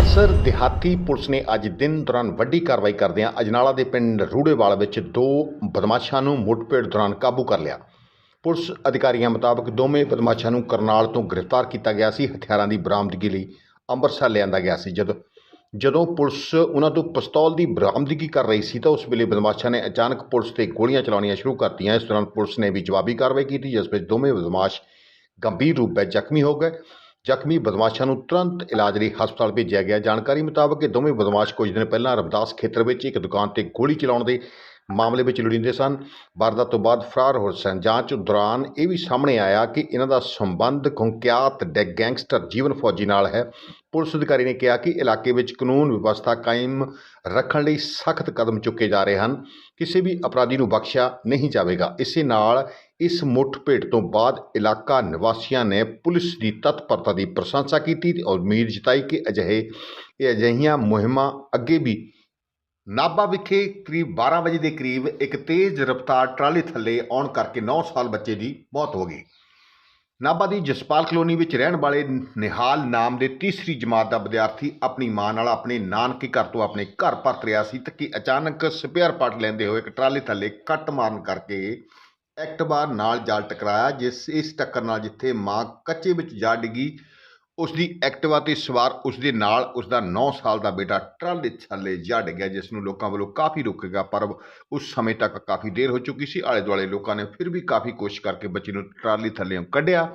ਅੰਮ੍ਰਿਤਸਰ ਦਿਹਾਤੀ ਪੁਲਿਸ ਨੇ ਅੱਜ ਦਿਨ ਦੌਰਾਨ ਵੱਡੀ ਕਾਰਵਾਈ ਕਰਦਿਆਂ ਅਜਨਾਲਾ ਦੇ ਪਿੰਡ ਰੂੜੇਵਾਲ ਵਿੱਚ ਦੋ ਬਦਮਾਸ਼ਾਂ ਨੂੰ ਮੁੱਠਭੇੜ ਦੌਰਾਨ ਕਾਬੂ ਕਰ ਲਿਆ। ਪੁਲਿਸ ਅਧਿਕਾਰੀਆਂ ਮੁਤਾਬਕ ਦੋਵੇਂ ਬਦਮਾਸ਼ਾਂ ਨੂੰ ਕਰਨਾਲ ਤੋਂ ਗ੍ਰਿਫਤਾਰ ਕੀਤਾ ਗਿਆ ਸੀ। ਹਥਿਆਰਾਂ ਦੀ ਬਰਾਮਦਗੀ ਲਈ ਅੰਮ੍ਰਿਤਸਰ ਲਿਆਂਦਾ ਗਿਆ ਸੀ। ਜਦੋਂ ਜਦੋਂ ਪੁਲਿਸ ਉਹਨਾਂ ਤੋਂ ਪਿਸਤੌਲ ਦੀ ਬਰਾਮਦਗੀ ਕਰ ਰਹੀ ਸੀ ਤਾਂ ਉਸ ਵੇਲੇ ਬਦਮਾਸ਼ਾਂ ਨੇ ਅਚਾਨਕ ਪੁਲਿਸ ਤੇ ਗੋਲੀਆਂ ਚਲਾਉਣੀਆਂ ਸ਼ੁਰੂ ਕਰਤੀਆਂ। ਇਸ ਦੌਰਾਨ ਪੁਲਿਸ ਨੇ ਵੀ ਜਵਾਬੀ ਕਾਰਵਾਈ ਕੀਤੀ, ਜਿਸ ਵਿੱਚ ਦੋਵੇਂ ਬਦਮਾਸ਼ ਗੰਭੀਰ ਰੂਪ ਵਿੱਚ ਜ਼ਖਮੀ ਹੋ ਗਏ। ਜ਼ਖਮੀ ਬਦਮਾਸ਼ਾਂ ਨੂੰ ਤੁਰੰਤ ਇਲਾਜ ਲਈ ਹਸਪਤਾਲ ਭੇਜਿਆ ਗਿਆ। ਜਾਣਕਾਰੀ ਮੁਤਾਬਕ ਇਹ ਦੋਵੇਂ ਬਦਮਾਸ਼ ਕੁਝ ਦਿਨ ਪਹਿਲਾਂ ਰਵਿਦਾਸ ਖੇਤਰ ਵਿੱਚ ਇੱਕ ਦੁਕਾਨ ਤੇ ਗੋਲੀ ਚਲਾਉਣ ਦੇ ਮਾਮਲੇ ਵਿੱਚ ਲੋੜੀਂਦੇ ਸਨ। ਵਾਰਦਾਤ ਤੋਂ ਬਾਅਦ ਫਰਾਰ ਹੋ ਸਨ। ਜਾਂਚ ਦੌਰਾਨ ਇਹ ਵੀ ਸਾਹਮਣੇ ਆਇਆ ਕਿ ਇਹਨਾਂ ਦਾ ਸੰਬੰਧ ਕੁੰਕਿਆਤ ਡੈਗ ਗੈਂਗਸਟਰ ਜੀਵਨ ਫੌਜੀ ਨਾਲ ਹੈ। ਪੁਲਿਸ ਅਧਿਕਾਰੀ ਨੇ ਕਿਹਾ ਕਿ ਇਲਾਕੇ ਵਿੱਚ ਕਾਨੂੰਨ ਵਿਵਸਥਾ ਕਾਇਮ ਰੱਖਣ ਲਈ ਸਖਤ ਕਦਮ ਚੁੱਕੇ ਜਾ ਰਹੇ ਹਨ। ਕਿਸੇ ਵੀ ਅਪਰਾਧੀ ਨੂੰ ਬਖਸ਼ਿਆ ਨਹੀਂ ਜਾਵੇਗਾ। ਇਸੇ ਨਾਲ ਇਸ ਮੁੱਠਭੇੜ ਤੋਂ ਬਾਅਦ ਇਲਾਕਾ ਨਿਵਾਸੀਆਂ ਨੇ ਪੁਲਿਸ ਦੀ ਤਤਪਰਤਾ ਦੀ ਪ੍ਰਸ਼ੰਸਾ ਕੀਤੀ ਤੇ ਉਮੀਦ ਜਤਾਈ ਕਿ ਅਜਿਹੇ, ਇਹ ਅਜਿਹੀਆਂ ਮੁਹਿੰਮਾਂ ਅੱਗੇ ਵੀ ਨਾਭਾ ਵਿਖੇ ਕਰੀਬ 12 ਵਜੇ ਦੇ ਕਰੀਬ ਇੱਕ ਤੇਜ਼ ਰਫ਼ਤਾਰ ਟਰਾਲੀ ਥੱਲੇ ਆਉਣ ਕਰਕੇ 9 ਸਾਲ ਬੱਚੇ ਦੀ ਮੌਤ ਹੋ ਗਈ। ਨਾਭਾ ਦੀ ਜਸਪਾਲ ਕਲੋਨੀ ਵਿੱਚ ਰਹਿਣ ਵਾਲੇ ਨਿਹਾਲ ਨਾਮ ਦੇ ਤੀਸਰੀ ਜਮਾਤ ਦਾ ਵਿਦਿਆਰਥੀ ਆਪਣੀ ਮਾਂ ਨਾਲ ਆਪਣੇ ਨਾਨਕੇ ਘਰ ਤੋਂ ਆਪਣੇ ਘਰ ਪਰਤ ਰਿਹਾ ਸੀ ਤੇ ਕਿ ਅਚਾਨਕ ਸਪੇਅਰ ਪਾਰਟ ਲੈਂਦੇ ਹੋਏ ਇੱਕ ਟਰਾਲੀ ਥੱਲੇ ਕੱਟ ਮਾਰਨ ਕਰਕੇ ਐਕਟਿਵਾ ਨਾਲ ਜਾਲ ਟਕਰਾਇਆ, ਜਿਸ ਇਸ ਟੱਕਰ ਨਾਲ ਜਿੱਥੇ ਮਾਂ ਕੱਚੇ ਵਿੱਚ ਜਾ ਡਿੱਗੀ ਉਸ ਦੀ ਐਕਟਿਵਾ ਤੇ ਸਵਾਰ ਉਸ ਦੇ ਨਾਲ ਉਸ ਦਾ 9 ਸਾਲ ਦਾ ਬੇਟਾ ਟਰਾਲੇ ਥੱਲੇ ਜਾ ਡਿੱਗਿਆ ਜਿਸ ਨੂੰ ਲੋਕਾਂ ਵੱਲੋਂ ਕਾਫੀ ਰੁਕੇਗਾ ਪਰ ਉਸ ਸਮੇਂ ਤੱਕ ਕਾਫੀ ਦੇਰ ਹੋ ਚੁੱਕੀ ਸੀ। ਆਲੇ ਦੁਆਲੇ ਲੋਕਾਂ ਨੇ ਫਿਰ ਵੀ ਕਾਫੀ ਕੋਸ਼ਿਸ਼ ਕਰਕੇ ਬੱਚੇ ਨੂੰ ਟਰਾਲੀ ਥੱਲੇੋਂ ਕੱਢਿਆ।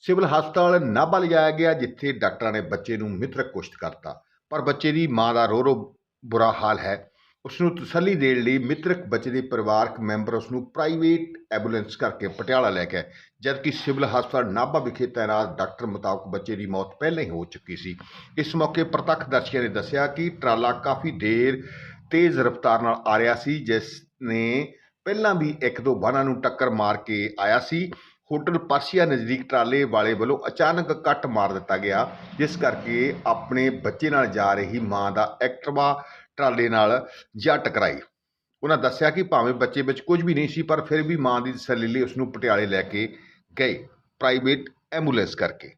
ਸਿਵਲ ਹਸਪਤਾਲ ਨਾਭਾ ਲਿਜਾਇਆ ਗਿਆ, ਜਿੱਥੇ ਡਾਕਟਰਾਂ ਨੇ ਬੱਚੇ ਨੂੰ ਮ੍ਰਿਤਕ ਘੋਸ਼ਿਤ ਕਰਤਾ। ਪਰ ਬੱਚੇ ਦੀ ਮਾਂ ਦਾ ਰੋ ਰੋ ਬੁਰਾ ਹਾਲ ਹੈ। ਉਸ ਨੂੰ ਤਸੱਲੀ ਦੇਣ ਲਈ ਮ੍ਰਿਤਕ ਬੱਚੇ ਦੇ ਪਰਿਵਾਰਕ ਮੈਂਬਰ ਉਸ ਨੂੰ ਪ੍ਰਾਈਵੇਟ ਐਂਬੂਲੈਂਸ ਕਰਕੇ ਪਟਿਆਲਾ ਲੈ ਕੇ ਜਦਕਿ ਸਿਵਲ ਹਸਪਤਾਲ ਨਾਭਾ ਵਿਖੇ ਤਾਇਨਾਤ ਡਾਕਟਰ ਮੁਤਾਬਕ ਬੱਚੇ ਦੀ ਮੌਤ ਪਹਿਲਾਂ ਹੀ ਹੋ ਚੁੱਕੀ ਸੀ। ਇਸ ਮੌਕੇ ਪ੍ਰਤੱਖਦਰਸ਼ੀਆਂ ਨੇ ਦੱਸਿਆ ਕਿ ਟਰਾਲਾ ਕਾਫੀ ਦੇਰ ਤੇਜ਼ ਰਫ਼ਤਾਰ ਨਾਲ ਆ ਰਿਹਾ ਸੀ, ਜਿਸ ਨੇ ਪਹਿਲਾਂ ਵੀ ਇੱਕ ਦੋ ਵਾਹਨਾਂ ਨੂੰ ਟੱਕਰ ਮਾਰ ਕੇ ਆਇਆ ਸੀ। ਹੋਟਲ ਪਰਸੀਆ ਨਜ਼ਦੀਕ ਟਰਾਲੇ ਵਾਲੇ ਵੱਲੋਂ ਅਚਾਨਕ ਕੱਟ ਮਾਰ ਦਿੱਤਾ ਗਿਆ, ਜਿਸ ਕਰਕੇ ਆਪਣੇ ਬੱਚੇ ਨਾਲ ਜਾ ਰਹੀ ਮਾਂ ਦਾ ਐਕਟਿਵਾ ਟਰਾਲੇ ਨਾਲ ਜਾ ਟਕਰਾਈ। ਉਹਨਾਂ ਦੱਸਿਆ ਕਿ ਭਾਵੇਂ ਬੱਚੇ ਵਿੱਚ ਕੁਝ ਵੀ ਨਹੀਂ ਸੀ, ਪਰ ਫਿਰ ਵੀ ਮਾਂ ਦੀ ਤਸੱਲੀ ਲਈ ਉਸ ਨੂੰ ਪਟਿਆਲੇ ਲੈ ਕੇ ਗਏ ਪ੍ਰਾਈਵੇਟ ਐਂਬੂਲੈਂਸ ਕਰਕੇ।